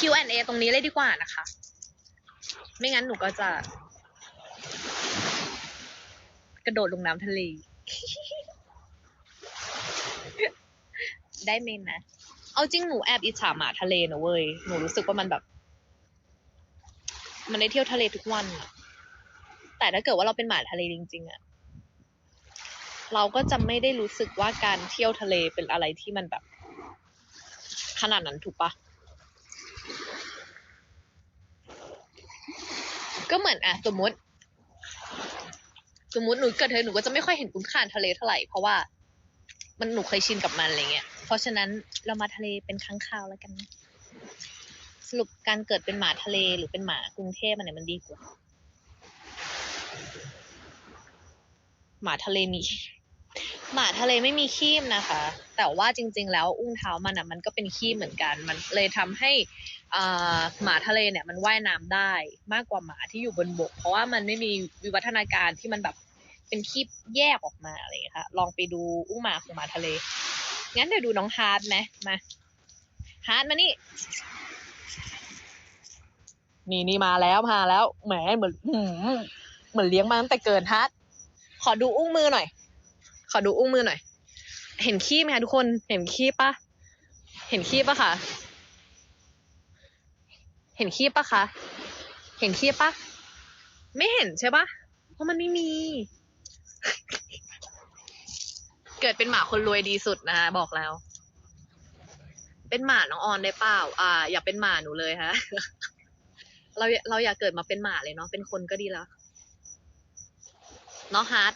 Q&A ตรงนี้เลยดีกว่านะคะ ไม่งั้นหนูก็จะ กระโดดลงน้ำทะเล ได้ไหมนะ เอาจริงหนูแอบอิจฉาหมาทะเลนะเว้ย หนูรู้สึกว่ามันแบบ มันได้เที่ยวทะเลทุกวัน แต่ถ้าเกิดว่าเราเป็นหมาทะเลจริง ๆอะเราก็จะไม่ได้รู้สึกว่าการเที่ยวทะเลเป็นอะไรที่มันแบบ ขนาดนั้นถูกปะ ก็เหมือนอะสมมติ สมมติหนูเกิดเธอหนูก็จะไม่ค่อยเห็นคุณค่าทะเลเท่าไหร่เพราะว่า มันหนูเคยชินกับมันอะไรเงี้ย เพราะฉะนั้นเรามาทะเลเป็นครั้งคราวแล้วกัน สรุปการเกิดเป็นหมาทะเลหรือเป็นหมากรุงเทพมันไหนมันดีกว่า หมาทะเลมี หมาทะเลไม่มีขี้มนะคะ แต่ว่าจริง ๆ แล้วอุ้งเท้ามันอะมันก็เป็นขี้เหมือนกัน มันเลยทำให้อ่าหมาทะเลเนี่ยมันว่ายน้ำได้มากกว่าหมาที่อยู่บนบก เพราะว่ามันไม่มีวิวัฒนาการที่มันแบบเป็นขี้แยกออกมาอะไรอย่างเงี้ยค่ะ ลองไปดูอุ้งหมาของหมาทะเล งั้นเดี๋ยวดูน้องฮาร์ดไหมมาฮาร์ดมานี่นี่นี่มาแล้วมาแล้วแหมเหมือนเหมือนเลี้ยงมาตั้งแต่เกิดฮาร์ดขอดูอุ้งมือหน่อย ขอดูอุ้งมือหน่อย เห็นขี้ไหมคะทุกคน เห็นขี้ปะเห็นขี้ปะคะ เห็นขี้ปะคะ เห็นขี้ปะ ไม่เห็นใช่ปะเพราะมันไม่มี เกิดเป็นหมาคนรวยดีสุดนะคะบอกแล้ว เป็นหมาน้องออนได้เปล่า อ่า อย่าเป็นหมาหนูเลยฮะ เราเราอยากเกิดมาเป็นหมาเลยเนาะ เป็นคนก็ดีแล้ว เนาะฮาร์ด